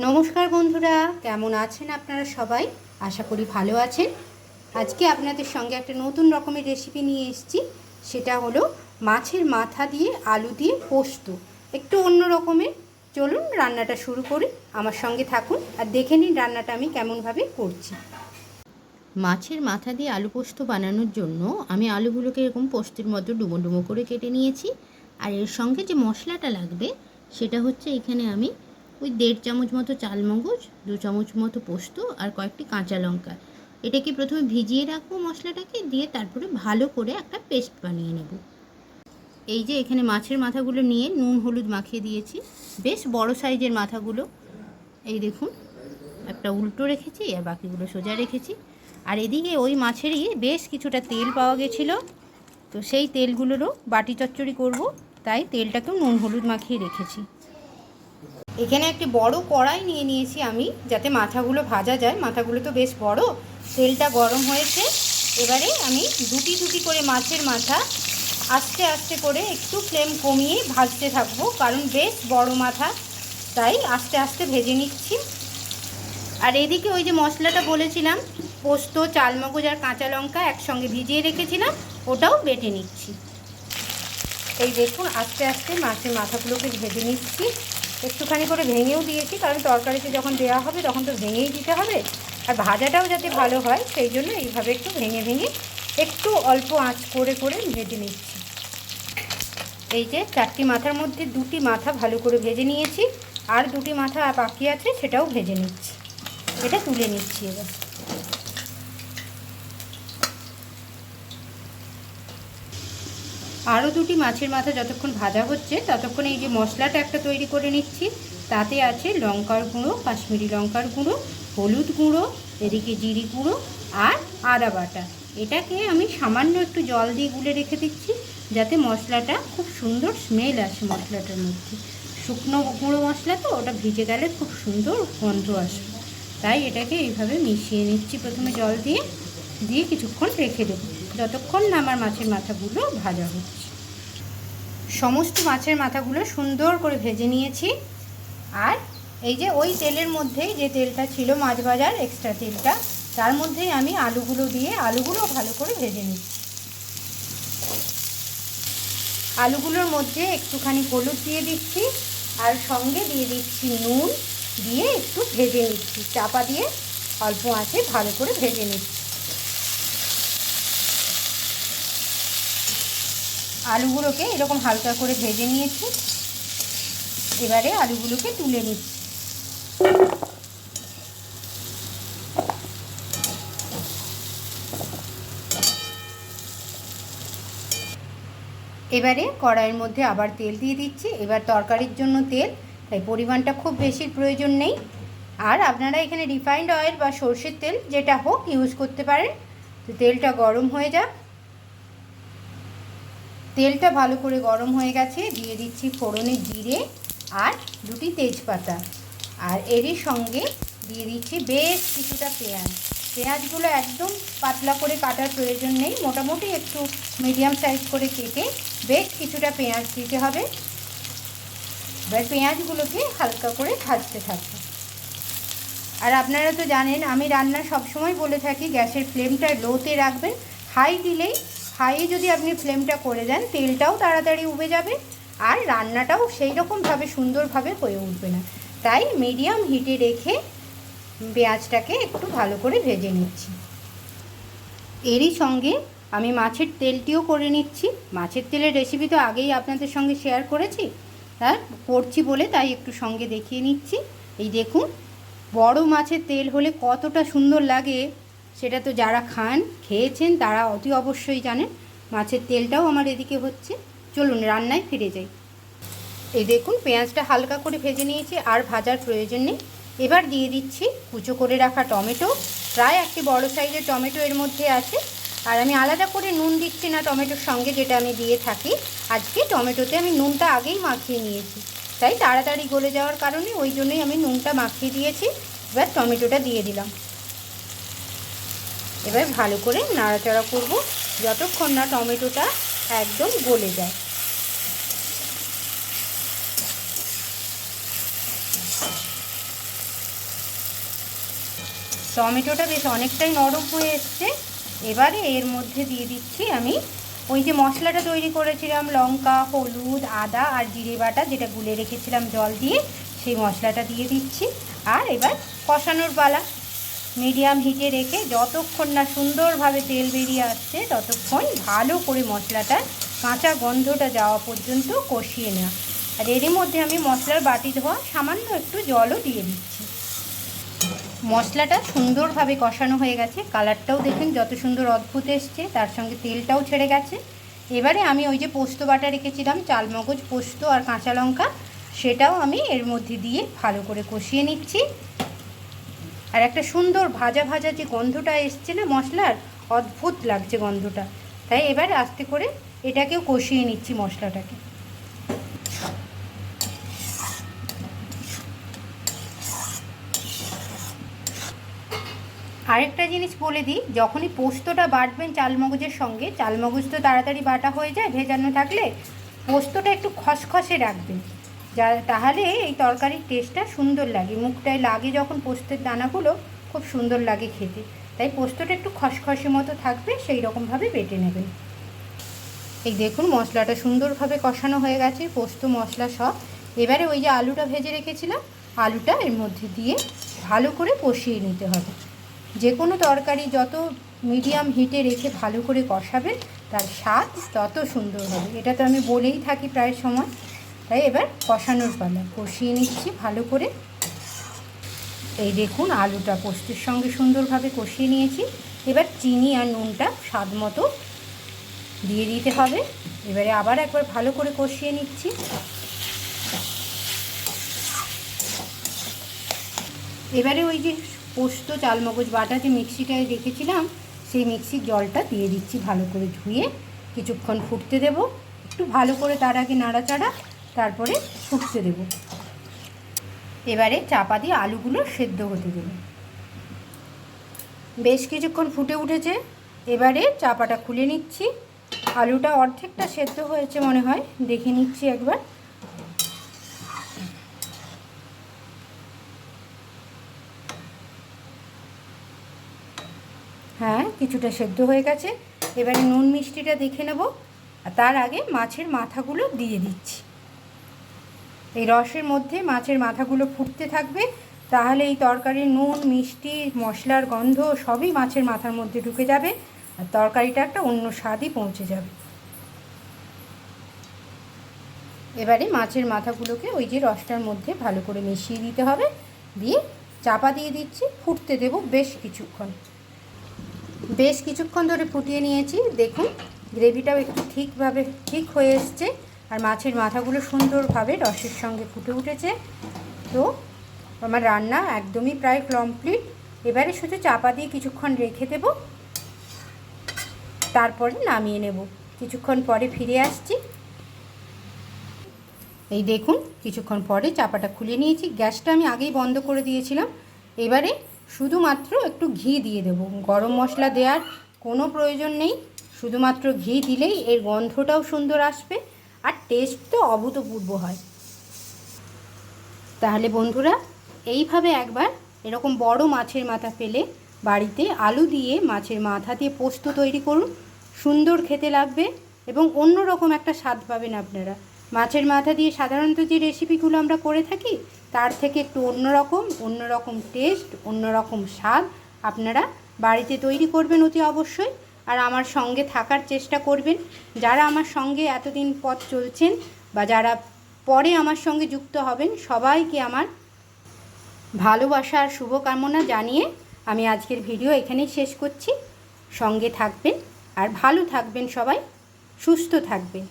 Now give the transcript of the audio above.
নমস্কার বন্ধুরা, কেমন আছেন আপনারা সবাই? আশা করি ভালো আছেন। আজকে আপনাদের সঙ্গে একটা নতুন রকমের রেসিপি নিয়ে এসেছি। সেটা হলো মাছের মাথা দিয়ে আলু দিয়ে পোস্ত। একটু অন্য রকমের। চলুন রান্নাটা শুরু করি। আমার সঙ্গে থাকুন আর দেখে নিন রান্নাটা আমি কেমনভাবে করছি। মাছের মাথা দিয়ে আলু পোস্ত বানানোর জন্য আমি আলুগুলোকে এরকম পোস্তের মতো ডুমো ডুমো করে কেটে নিয়েছি। আর এর সঙ্গে যে মশলাটা লাগবে, সেটা হচ্ছে এখানে আমি ওই দেড় চামচ মতো চালমগজ, দু চামচ মতো পোস্ত আর কয়েকটি কাঁচা লঙ্কা। এটাকে প্রথমে ভিজিয়ে রাখব মশলাটাকে, দিয়ে তারপরে ভালো করে একটা পেস্ট বানিয়ে নেব। এই যে এখানে মাছের মাথাগুলো নিয়ে নুন, হলুদ মাখিয়ে দিয়েছি। বেশ বড় সাইজের মাথাগুলো। এই দেখুন, একটা উল্টো রেখেছি, আর বাকিগুলো সোজা রেখেছি। আর এদিকে ওই মাছেরই বেশ কিছুটা তেল পাওয়া গেছিল। তো সেই তেলগুলোরও বাটি চচ্চড়ি করব, তাই তেলটাকেও নুন, হলুদ মাখিয়ে রেখেছি। এখানে একটি বড় কড়াই নিয়ে নিয়েছি আমি, যাতে মাথাগুলো ভাজা যায়। মাথাগুলো তো বেশ বড়। তেলটা গরম হয়েছে। এবারে আমি দুটি দুটি করে মাছের মাথা আস্তে আস্তে করে একটু ফ্লেম কমিয়ে ভাজতে থাকব, কারণ বেশ বড় মাথা। তাই আস্তে আস্তে ভেজে নিচ্ছি। আর এদিকে ওই যে মশলাটা বলেছিলাম, পোস্ত, চালমগজ আর কাঁচা লঙ্কা একসঙ্গে ভিজিয়ে রেখেছিলাম, ওটাও বেটে নিচ্ছি। এই দেখুন, আস্তে আস্তে মাছের মাথাগুলোকে ভেজে নিচ্ছি। একটুখানি করে ভেঙেও দিয়েছি, কারণ তরকারিতে যখন দেওয়া হবে তখন তো ভেঙেই দিতে হবে। আর ভাজাটাও যাতে ভালো হয়, সেই জন্য এইভাবে একটু ভেঙে ভেঙে একটু অল্প আঁচ করে করে ভেজে নিচ্ছি। এই যে চারটি মাথার মধ্যে দুটি মাথা ভালো করে ভেজে নিয়েছি, আর দুটি মাথা বাকি আছে সেটাও ভেজে নিচ্ছি। এটা তুলে নিচ্ছি এবার। আরও দুটি মাছের মাথা যতক্ষণ ভাজা হচ্ছে, ততক্ষণ এই যে মশলাটা একটা তৈরি করে নিচ্ছি। তাতে আছে লঙ্কার গুঁড়ো, কাশ্মীরি লঙ্কার গুঁড়ো, হলুদ গুঁড়ো, এদিকে জিরি গুঁড়ো আর আদা বাটা। এটাকে আমি সামান্য একটু জল দিয়ে গুলে রেখে দিচ্ছি, যাতে মশলাটা খুব সুন্দর স্মেল আসে মশলাটার মধ্যে। শুকনো গুঁড়ো মশলা তো, ওটা ভিজে গেলে খুব সুন্দর গন্ধ আসবে। তাই এটাকে এইভাবে মিশিয়ে নিচ্ছি প্রথমে জল দিয়ে। দিয়ে কিছুক্ষণ রেখে দেবো। যতক্ষণ না আমার মাছের মাথাগুলো ভাজা হচ্ছে। সমস্ত মাছের মাথাগুলো সুন্দর করে ভেজে নিয়েছি। আর এই যে ওই তেলের মধ্যেই যে তেলটা ছিল মাছ ভাজার এক্সট্রা তেলটা, তার মধ্যেই আমি আলুগুলো দিয়ে আলুগুলো ভালো করে ভেজে নিচ্ছি। আলুগুলোর মধ্যে একটুখানি হলুদ দিয়ে দিচ্ছি আর সঙ্গে দিয়ে দিচ্ছি নুন, দিয়ে একটু ভেজে নিচ্ছি। চাপা দিয়ে অল্প আঁচে ভালো করে ভেজে নিচ্ছি। আলুগুলোকে এরকম হালকা করে ভেজে নিয়েছি। এবারে আলুগুলোকে তুলে নিচ্ছি। এবারে কড়াইয়ের মধ্যে আবার তেল দিয়ে দিচ্ছি। এবার তরকারির জন্য তেল, তাই পরিমাণটা খুব বেশির প্রয়োজন নেই। আর আপনারা এখানে রিফাইন্ড অয়েল বা সর্ষের তেল যেটা হোক ইউজ করতে পারেন। তো তেলটা গরম হয়ে যাক। তেলটা ভালো করে গরম হয়ে গেছে, দিয়ে দিচ্ছি ফোড়নে জিরে আর দুটি তেজপাতা। আর এরই সঙ্গে দিয়ে দিচ্ছি বেশ কিছুটা পেঁয়াজ। পেঁয়াজগুলো একদম পাতলা করে কাটার প্রয়োজন নেই, মোটামুটি একটু মিডিয়াম সাইজ করে কেটে বেশ কিছুটা পেঁয়াজ দিতে হবে। এবার পেঁয়াজগুলোকে হালকা করে ভাজতে থাকবে। আর আপনারা তো জানেন, আমি রান্না সবসময় বলে থাকি, গ্যাসের ফ্লেমটা লোতে রাখবেন, হাই দিলেই হাইয়ে যদি আপনি ফ্লেমটা করে দেন, তেলটাও তাড়াতাড়ি উবে যাবে আর রান্নাটাও সেই রকমভাবে, সুন্দরভাবে হয়ে উঠবে না। তাই মিডিয়াম হিটে রেখে পেঁয়াজটাকে একটু ভালো করে ভেজে নিচ্ছি। এরই সঙ্গে আমি মাছের তেলটিও করে নিচ্ছি। মাছের তেলের রেসিপি তো আগেই আপনাদের সঙ্গে শেয়ার করেছি তার করছি বলে তাই একটু সঙ্গে দেখিয়ে নিচ্ছি। এই দেখুন, বড় মাছের তেল হলে কতটা সুন্দর লাগে। সেটা তো যারা খান, খেয়েছেন, তারা অতি অবশ্যই জানেন, মাছের তেলটাও আমার এদিকে হচ্ছে। চলুন, রান্নায় ফিরে যাই। এই দেখুন, পেঁয়াজটা হালকা করে ভেজে নিয়েছি, আর ভাজার প্রয়োজন নেই। এবার দিয়ে দিচ্ছি কুচো করে রাখা টমেটো। প্রায় একটি বড় সাইজের টমেটো এর মধ্যে আছে। আর আমি আলাদা করে নুন দিচ্ছি না টমেটোর সঙ্গে, যেটা আমি দিয়ে থাকি। আজকে টমেটোতে আমি নুনটা আগেই মাখিয়ে নিয়েছি। তাই তাড়াতাড়ি গলে যাওয়ার কারণে ওই জন্যই আমি নুনটা মাখিয়ে দিয়েছি। এবার টমেটোটা দিয়ে দিলাম। এবার ভালো করে নাড়াচাড়া করব যতক্ষণ না টমেটোটা একদম গলে যায়। টমেটোটা বেশ অনেকটাই নরম হয়ে এসছে। এবারে এর মধ্যে দিয়ে দিচ্ছি আমি ওই যে মশলাটা তৈরি করেছিলাম, লঙ্কা, হলুদ, আদা আর জিরে বাটা যেটা গুলে রেখেছিলাম জল দিয়ে, সেই মশলাটা দিয়ে দিচ্ছি। আর এবার কষানোর পালা। মিডিয়াম হিটে রেখে যতক্ষণ না সুন্দরভাবে তেল বেরিয়ে আসছে, ততক্ষণ ভালো করে মশলাটা, কাঁচা গন্ধটা যাওয়া পর্যন্ত কষিয়ে নেওয়া। আর এরই মধ্যে আমি মশলার বাটি ধোয়া সামান্য একটু জলও দিয়ে দিচ্ছি। মশলাটা সুন্দরভাবে কষানো হয়ে গেছে। কালারটাও দেখুন যত সুন্দর অদ্ভুত এসছে, তার সঙ্গে তেলটাও ছেড়ে গেছে। এবারে আমি ওই যে পোস্ত বাটা রেখেছিলাম, চালমগজ পোস্ত আর কাঁচা লঙ্কা, সেটাও আমি এর মধ্যে দিয়ে ভালো করে কষিয়ে নিচ্ছি। আর একটা সুন্দর ভাজা ভাজা যে গন্ধটা এসছে না মশলার, অদ্ভুত লাগছে গন্ধটা। তাই এবার আস্তে করে এটাকেও কষিয়ে নিচ্ছি মশলাটাকে। আরেকটা জিনিস বলে দিই, যখনই পোস্তটা বাটবেন চালমগজের সঙ্গে, চালমগজ তো তাড়াতাড়ি বাটা হয়ে যায়, ভেজানো থাকলে পোস্তটা একটু খসখসে রাখবেন। যা, তাহলে এই তরকারির টেস্টটা সুন্দর লাগে। মুখটায় লাগে যখন পোস্তের দানাগুলো, খুব সুন্দর লাগে খেতে। তাই পোস্তটা একটু খসখসে মতো থাকবে, সেই রকমভাবে বেটে নেবেন। এই দেখুন মশলাটা সুন্দরভাবে কষানো হয়ে গেছে, পোস্ত, মশলা সব। এবারে ওই যে আলুটা ভেজে রেখেছিলাম, আলুটা এর মধ্যে দিয়ে ভালো করে কষিয়ে নিতে হবে। যে কোনো তরকারি যত মিডিয়াম হিটে রেখে ভালো করে কষাবেন, তার স্বাদ তত সুন্দর হবে। এটা তো আমি বলেই থাকি প্রায় সময়। তাই এবার কষানোর পালা। কষিয়ে নিচ্ছি ভালো করে। এই দেখুন, আলুটা পোস্তের সঙ্গে সুন্দরভাবে কষিয়ে নিয়েছি। এবার চিনি আর নুনটা স্বাদ মতো দিয়ে দিতে হবে। এবারে আবার একবার ভালো করে কষিয়ে নিচ্ছি। এবারে ওই যে পোস্ত, চালমগজ বাটা যে মিক্সিটায় রেখেছিলাম, সেই মিক্সির জলটা দিয়ে দিচ্ছি ভালো করে ধুয়ে। কিছুক্ষণ ফুটতে দেব। একটু ভালো করে তার আগে নাড়াচাড়া। তারপরে ফুটতে দেব। এবারে চাপা দিয়ে আলুগুলো সেদ্ধ হতে দেব। বেশ কিছুক্ষণ ফুটে উঠেছে। এবারে চাপাটা খুলে নিচ্ছি। আলুটা অর্ধেকটা সেদ্ধ হয়েছে মনে হয়। দেখে নিচ্ছি একবার। হ্যাঁ কিছুটা সেদ্ধ হয়ে গেছে। এবারে নুন মিষ্টিটা দেখে নেব। তার আগে মাছের মাথাগুলো দিয়ে দিচ্ছি। এই রসের মধ্যে মাছের মাথাগুলো ফুটতে থাকবে। তাহলে এই তরকারির নুন, মিষ্টি, মশলার গন্ধ সবই মাছের মাথার মধ্যে ঢুকে যাবে আর তরকারিটা একটা অন্য স্বাদই পৌঁছে যাবে। এবারে মাছের মাথাগুলোকে ওই যে রসটার মধ্যে ভালো করে মিশিয়ে দিতে হবে। দিয়ে চাপা দিয়ে দিচ্ছি, ফুটতে দেব বেশ কিছুক্ষণ। বেশ কিছুক্ষণ ধরে ফুটিয়ে নিয়েছি। দেখুন, গ্রেভিটাও একটু ঠিকভাবে ঠিক হয়ে এসছে। আর মাছের মাথাগুলো সুন্দরভাবে রসের সঙ্গে ফুটে উঠেছে। তো আমার রান্না একদমই প্রায় কমপ্লিট এবারে শুধু চাপা দিয়ে কিছুক্ষণ রেখে দেব। তারপরে নামিয়ে নেব। কিছুক্ষণ পরে ফিরে আসছি। এই দেখুন, কিছুক্ষণ পরে চাপাটা খুলে নিয়েছি। গ্যাসটা আমি আগেই বন্ধ করে দিয়েছিলাম। এবারে শুধুমাত্র একটু ঘি দিয়ে দেব। গরম মশলা দেওয়ার কোনো প্রয়োজন নেই। শুধুমাত্র ঘি দিলেই এর গন্ধটাও সুন্দর আসবে। আর টেস্ট তো অভূতপূর্ব হয়। তাহলে বন্ধুরা, এইভাবে একবার এরকম বড় মাছের মাথা পেলে বাড়িতে আলু দিয়ে মাছের মাথা দিয়ে পোস্ত তৈরি করুন। সুন্দর খেতে লাগবে এবং অন্য রকম একটা স্বাদ পাবেন আপনারা। মাছের মাথা দিয়ে সাধারণত যে রেসিপিগুলো আমরা করে থাকি, তার থেকে একটু অন্যরকম অন্যরকম টেস্ট অন্যরকম স্বাদ আপনারা বাড়িতে তৈরি করবেন অতি অবশ্যই। আর আমার সঙ্গে থাকার চেষ্টা করবেন। যারা আমার সঙ্গে এতদিন পথ চলছেন বা যারা পরে আমার সঙ্গে যুক্ত হবেন, সবাইকে আমার ভালোবাসা আর শুভকামনা জানিয়ে আমি আজকের ভিডিও এখানেই শেষ করছি। সঙ্গে থাকবেন আর ভালো থাকবেন সবাই, সুস্থ থাকবেন।